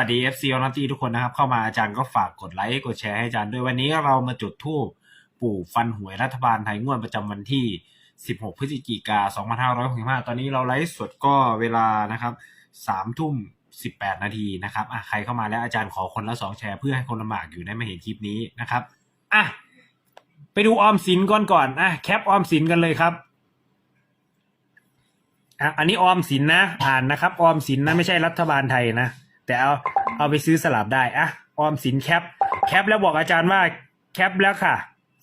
วัสดี FC ออนตีทุกคนนะครับ เข้ามาอาจารย์ก็ฝากกดไลค์กดแชร์ให้อาจารย์ด้วยวันนี้เรามาจุดธูปปู่ฟันหวยรัฐบาลไทยงวดประจำวันที่ 16 พฤศจิกา2565 ตอนนี้เราไลฟ์สดก็เวลานะครับ3ทุ่ม 18 นาทีนะครับอะใครเข้ามาแล้วอาจารย์ขอคนละ 2 แชร์เพื่อให้คนลำบากอยู่ได้มาเห็นคลิปนี้นะครับอะไปดูออมสินก่อนก่อนอะแคปออมสินกันเลยครับอะอันนี้ออมสินนะ อ่านนะครับ ออมสินนะไม่ใช่รัฐบาลไทยนะ แต่เอาเอาไปซื้อสลับได้อะออมสินแคป แคปแล้วบอกอาจารย์ว่าแคปแล้วค่ะ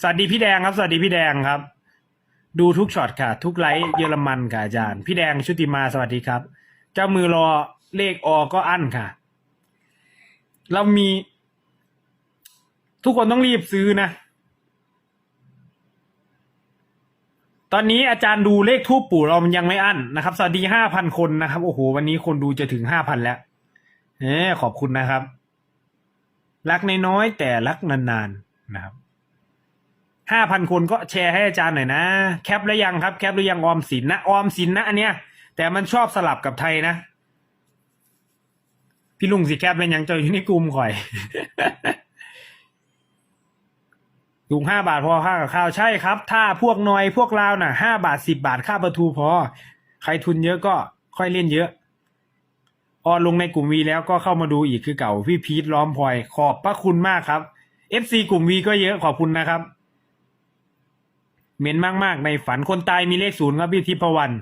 สวัสดีพี่แดงครับ สวัสดีพี่แดงครับ ดูทุกช็อตค่ะ ทุกไลฟ์เยอรมันค่ะอาจารย์ พี่แดงชุติมาสวัสดีครับ เจ้ามือรอเลขอก็อั้นค่ะ เรามี ทุกคนต้องรีบซื้อนะ ตอนนี้อาจารย์ดูเลขทูปปู่เรามันยังไม่อั้นนะครับ สวัสดีห้าพันคนนะครับ โอ้โห วันนี้คนดูจะถึงห้าพันแล้ว เออขอบคุณนะครับ รักนน้อยแต่รักนานๆนะครับห้าพันคนก็แชร์ให้อาจารย์หน่อยนะ แคปแล้วยังครับ แคปหรือยังออมสินนะออมสินนะอันเนี้ย แต่มันชอบสลับกับไทยนะ พี่ลุงสิแคปเป็นยังเจ้าอยู่ในกลุ่มข่อยถุงห้าบาทพอค่ากับข้าวใช่ครับ ถ้าพวกน้อยพวกลาวน่ะห้าบาทสิบบาทค่าประตูพอ ใครทุนเยอะก็ค่อยเล่นเยอะ ออลงในกลุ่มวีแล้วก็เข้ามาดูอีกคือเก่าพี่พีทล้อมพลอย ขอบพระคุณมากครับ FC กลุ่มวีก็เยอะขอบคุณนะครับเหม็นมาก ๆ ในฝันคนตายมีเลขศูนย์ครับพี่ทิพวรรณ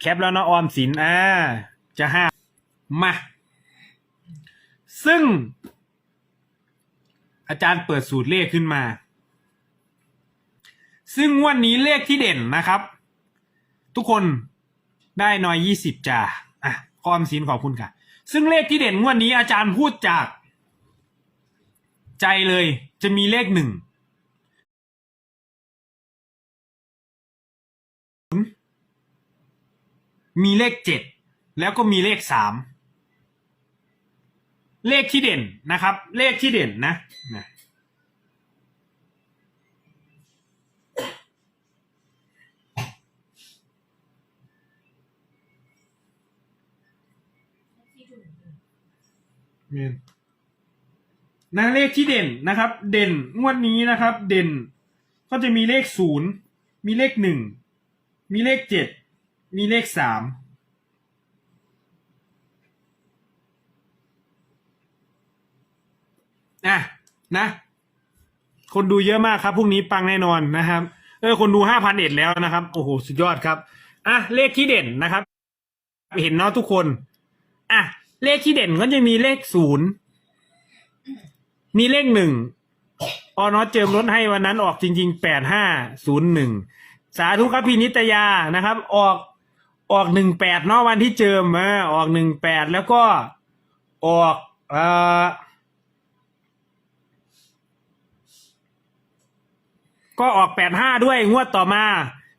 แคปแล้วเนาะออมสินอ่าจะห้ามา ซึ่ง อาจารย์เปิดสูตรเลขขึ้นมา ซึ่งวันนี้เลขที่เด่นนะครับ ทุกคน ได้น้อยยี่สิบจ้าอะออมสินขอบคุณค่ะ ซึ่งเลขที่เด่นงวันนี้อาจารย์พูดจาก ใจเลยจะมีเลขหนึ่งมีเลขเจ็ดแล้วก็มีเลขสามเลขที่เด่นนะครับ เลขที่เด่นนะนะเนี่ยนะเลขที่เด่นนะครับ เด่นงวดนี้นะครับ เด่น ก็จะมีเลขศูนย์มีเลขหนึ่งมีเลขเจ็ดมีเลขสามอะนะ คนดูเยอะมากครับพรุ่งนี้ปังแน่นอนนะครับ เออ คนดูห้าพันเอ็ดแล้วนะครับ โอ้โห สุดยอดครับ อะ เลขที่เด่นนะครับ เห็นเนาะทุกคน อะ เลขที่เด่นก็จะมีเลขศูนย์มีเลขหนึ่งออนอเจิมรถให้วันนั้นออกจริงๆแปดห้าศูนย์หนึ่งสาธุครับพี่นิตยานะครับ ออกออกหนึ่งแปดนาะวันที่เจิมอ่าออกหนึ่งแปดแล้วก็ออกเอ่อก็ออกแปดห้าด้วยงวดต่อมา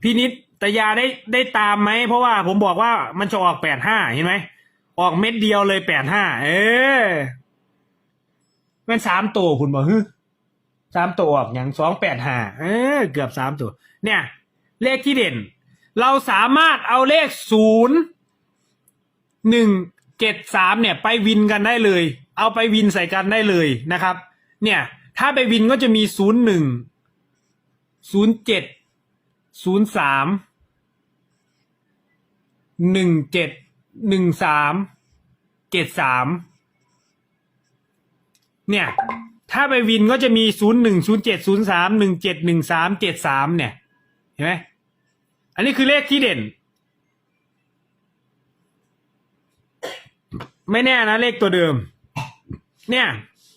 พี่นิดตยาได้ได้ตามไหม เพราะว่าผมบอกว่ามันจะออกแปดห้าเห็นไหม ออกเม็ดเดียวเลยแปดห้าเออมันสามตัวคุณบอกฮึสามตัวออกอย่างสองแปดห้าเออ เกือบสามตัว เนี่ย เลขที่เด่น เราสามารถเอาเลขศูนย์หนึ่งเจ็ดสามเนี่ย ไปวินกันได้เลย เอาไปวินใส่กันได้เลยนะครับ เนี่ย ถ้าไปวินก็จะมีศูนย์หนึ่งศูนย์เจ็ดศูนย์สามหนึ่งเจ็ด หนึ่งสามเจ็ดสามเนี่ย ถ้าไปวินก็จะมีศูนย์หนึ่งศูนย์เจ็ดศูนย์สามหนึ่งเจ็ดหนึ่งสามเจ็ดสามเนี่ย เห็นไหมอันนี้คือเลขที่เด่น ไม่แน่นะเลขตัวเดิม เนี่ย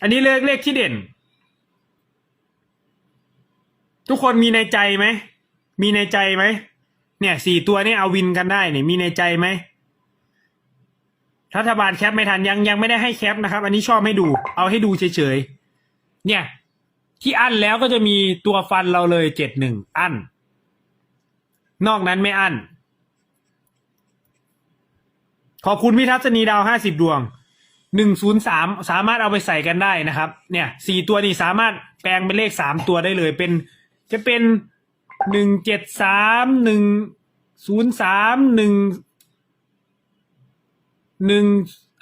อันนี้เลขเลขที่เด่น ทุกคนมีในใจไหม มีในใจไหม เนี่ยสี่ตัวนี่เอาวินกันได้เนี่ยมีในใจไหม รัฐบาลแคปไม่ทันยังยังไม่ได้ให้แคปนะครับ อันนี้ชอบให้ดู เอาให้ดูเฉยๆเนี่ย ที่อั้นแล้วก็จะมีตัวฟันเราเลยเจ็ดหนึ่งอั้น นอกนั้นไม่อั้น ขอบคุณพี่ทัศนีดาวห้าสิบดวงหนึ่งศูนย์สามสามารถเอาไปใส่กันได้นะครับ เนี่ยสี่ตัวนี้สามารถแปลงเป็นเลขสามตัวได้เลยเป็น จะเป็นหนึ่งเจ็ดสามหนึ่งศูนย์สามหนึ่ง หนึ่ง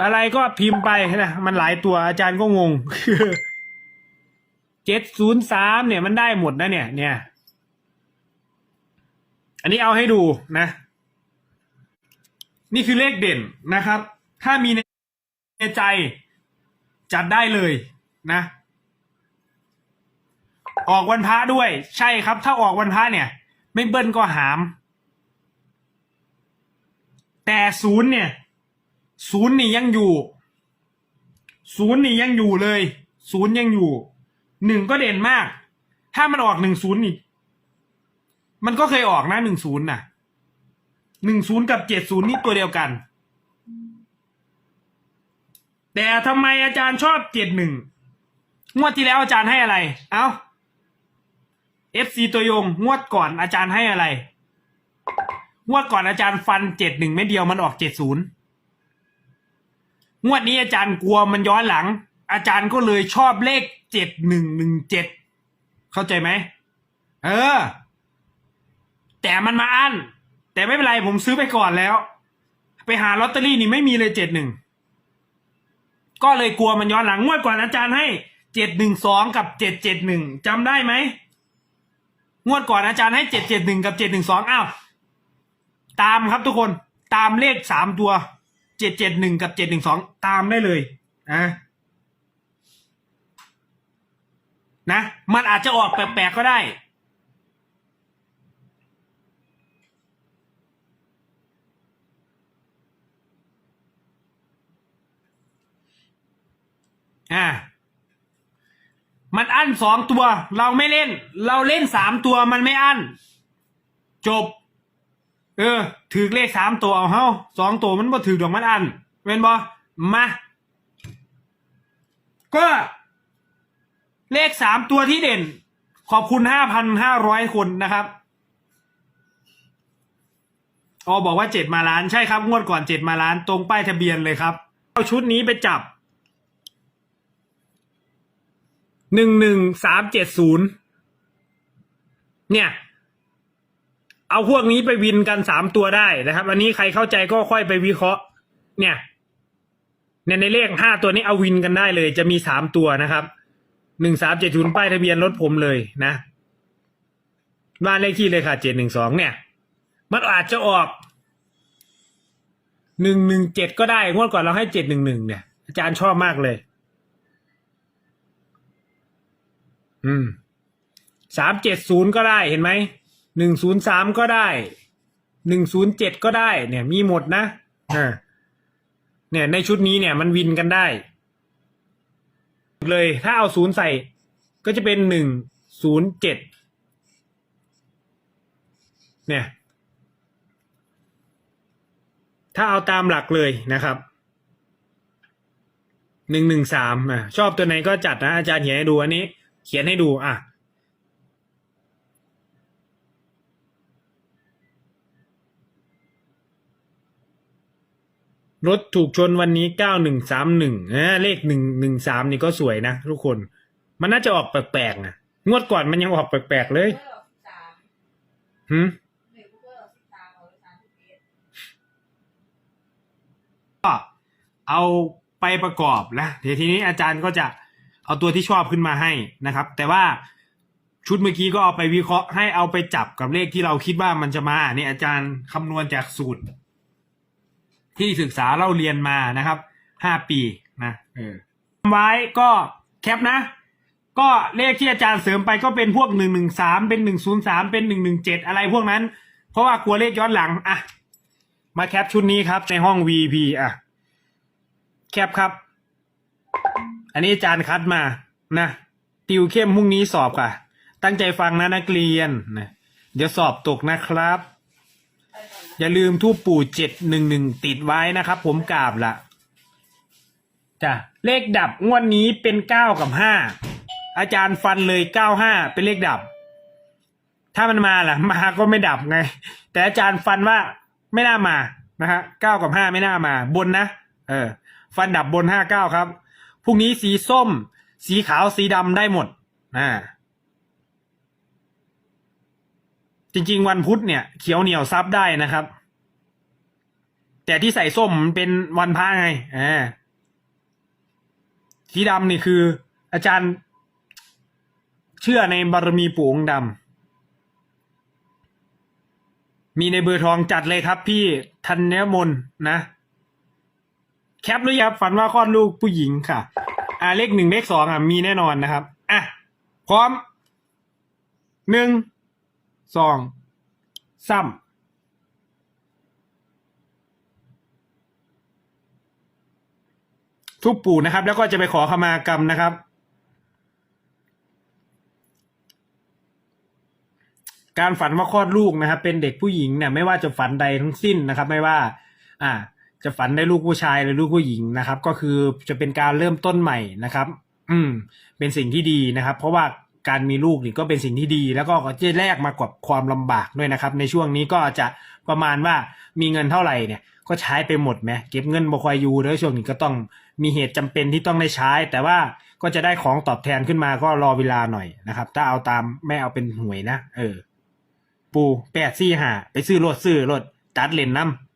อะไรก็พิมพ์ไปนะมันหลายตัวอาจารย์ก็งงเจ็ดศูนย์สามเนี่ยมันได้หมดนะเนี่ย เนี่ย อันนี้เอาให้ดูนะ นี่คือเลขเด่นนะครับ ถ้ามีในใจจัดได้เลยนะ ออกวันพระด้วย ใช่ครับ ถ้าออกวันพระเนี่ย ไม่เบิ้ลก็หาม แต่ศูนย์เนี่ย ศูนย์นี่ยังอยู่ศูนย์นี่ยังอยู่เลยศูนย์ยังอยู่หนึ่งก็เด่นมาก ถ้ามันออกหนึ่งศูนย์นี่มันก็เคยออกนะหนึ่งศูนย์น่ะหนึ่งศูนย์กับเจ็ดศูนย์นี่ตัวเดียวกัน แต่ทำไมอาจารย์ชอบเจ็ดหนึ่งงวดที่แล้วอาจารย์ให้อะไร เอ้า FC ตัวยงงวดก่อนอาจารย์ให้อะไร งวดก่อนอาจารย์ฟันเจ็ดหนึ่งไม่เดียวมันออกเจ็ดศูนย์ งวดนี้อาจารย์กลัวมันย้อนหลัง อาจารย์ก็เลยชอบเลขเจ็ดหนึ่งหนึ่งเจ็ดเข้าใจไหมเออ แต่มันมาอั้น แต่ไม่เป็นไรผมซื้อไปก่อนแล้ว ไปหาลอตเตอรี่นี่ไม่มีเลยเจ็ดหนึ่งก็เลยกลัวมันย้อนหลังงวดก่อนอาจารย์ให้เจ็ดหนึ่งสองกับเจ็ดเจ็ดหนึ่งจำได้ไหมงวดก่อนอาจารย์ให้เจ็ดเจ็ดหนึ่งกับเจ็ดหนึ่งสองอ้าวตามครับทุกคนตามเลขสามตัว เจ็ดเจ็ดหนึ่งกับเจ็ดหนึ่งสองตามได้เลยอะนะ มันอาจจะออกแปลกๆก็ได้ อ่า มันอั้นสองตัว เราไม่เล่น เราเล่นสามตัวมันไม่อั้น จบ เออถือเลขสามตัวเอาเฮาสองตัวมันบ่ถือดอกมันอันเป็นบ่มาก็เลขสามตัวที่เด่น ขอบคุณห้าพันห้าร้อยคนนะครับอ๋อบอกว่าเจ็ดมาล้านใช่ครับ งวดก่อนเจ็ดมาล้าน ตรงป้ายทะเบียนเลยครับ เอาชุดนี้ไปจับหนึ่งหนึ่งสามเจ็ดศูนย์เนี่ย เอาพวกนี้ไปวินกันสามตัวได้นะครับ อันนี้ใครเข้าใจก็ค่อยไปวิเคราะห์ เนี่ยเนี่ยในเลขห้าตัวนี้เอาวินกันได้เลย จะมีสามตัวนะครับหนึ่งสามเจ็ดศูนย์ป้ายทะเบียนรถผมเลยนะบ้านเลขที่เลยค่ะเจ็ดหนึ่งสองเนี่ย มันอาจจะออกหนึ่งหนึ่งเจ็ดก็ได้งวดก่อนเราให้เจ็ดหนึ่งหนึ่งเนี่ย อาจารย์ชอบมากเลย อืมสามเจ็ดศูนย์ก็ได้เห็นไหม หนึ่งศูนย์สามก็ได้หนึ่งศูนย์เจ็ดก็ได้ เนี่ย มีหมดนะเนี่ย ในชุดนี้เนี่ยมันวินกันได้ เลยถ้าเอาศูนย์ใส่ ก็จะเป็นหนึ่งศูนย์เจ็ดเนี่ย ถ้าเอาตามหลักเลยนะครับหนึ่งหนึ่งสามอะชอบตัวไหนก็จัดนะอาจารย์เขียนให้ดูอันนี้ เขียนให้ดูอะ รถถูกชนวันนี้เก้าหนึ่งสามหนึ่งเลขหนึ่งหนึ่งสามนี่ก็สวยนะทุกคน มันน่าจะออกแปลกๆนะงวดก่อนมันยังออกแปลกๆเลยหืมก็เอาไปประกอบนะเดี๋ยวทีนี้อาจารย์ก็จะเอาตัวที่ชอบขึ้นมาให้นะครับ แต่ว่าชุดเมื่อกี้ก็เอาไปวิเคราะห์ให้เอาไปจับกับเลขที่เราคิดว่ามันจะมาเนี่ยอาจารย์คำนวณจากสูตร ที่ศึกษาเล่าเรียนมานะครับห้าปีนะเออไว้ก็แคปนะ ก็เลขที่อาจารย์เสริมไปก็เป็นพวกหนึ่งหนึ่งสามเป็นหนึ่งศูนย์สามเป็นหนึ่งหนึ่งเจ็ดอะไรพวกนั้น เพราะว่ากลัวเลขย้อนหลังอะมาแคปชุดนี้ครับในห้อง VP อะแคปครับ อันนี้อาจารย์คัดมานะติวเข้มพรุ่งนี้สอบค่ะ ตั้งใจฟังนะนักเรียนนะเดี๋ยวสอบตกนะครับ อย่าลืมทูปปู่เจ็ดหนึ่งหนึ่งติดไว้นะครับ ผมกราบละจ้ะเลขดับงวดนี้เป็นเก้ากับห้าอาจารย์ฟันเลยเก้าห้าเป็นเลขดับ ถ้ามันมาล่ะ มาก็ไม่ดับไง แต่อาจารย์ฟันว่าไม่น่ามานะฮะเก้ากับห้าไม่น่ามา บนนะเออ ฟันดับบนห้าเก้าครับพรุ่งนี้สีส้ม สีขาวสีดำได้หมดอ่า จริง ๆ วันพุธเนี่ยเขียวเหนียวซับได้นะครับ แต่ที่ใส่ส้มมันเป็นวันพระไงอ่าสีดำนี่คือ อาจารย์เชื่อในบารมีปู่องค์ดำมีในเบอร์ทองจัดเลยครับพี่ธัญมนนะ แคปหรือยังฝันว่าคลอดลูกผู้หญิงค่ะ อ่าเลขหนึ่งเลขสองอะมีแน่นอนนะครับ อะ พร้อมหนึ่ง สองสามทุบปู่นะครับ แล้วก็จะไปขอขมากรรมนะครับ การฝันว่าคลอดลูกนะครับ เป็นเด็กผู้หญิงเนี่ยไม่ว่าจะฝันใดทั้งสิ้นนะครับ ไม่ว่า อ่า จะฝันได้ลูกผู้ชายหรือลูกผู้หญิงนะครับ ก็คือจะเป็นการเริ่มต้นใหม่นะครับ อืม เป็นสิ่งที่ดีนะครับ เพราะว่า การมีลูกนี่ก็เป็นสิ่งที่ดี แล้วก็จะแลกมากับความลำบากด้วยนะครับ ในช่วงนี้ก็จะประมาณว่ามีเงินเท่าไหร่เนี่ยก็ใช้ไปหมดไหมเก็บเงินบ่คอยอยู่แล้วช่วงนี้ก็ต้องมีเหตุจำเป็นที่ต้องได้ใช้ แต่ว่าก็จะได้ของตอบแทนขึ้นมาก็รอเวลาหน่อยนะครับ ถ้าเอาตามไม่เอาเป็นหวยนะ เออ ปูแปดสี่หาไปซื้อรถซื้อรถจัดเล่นน้ำ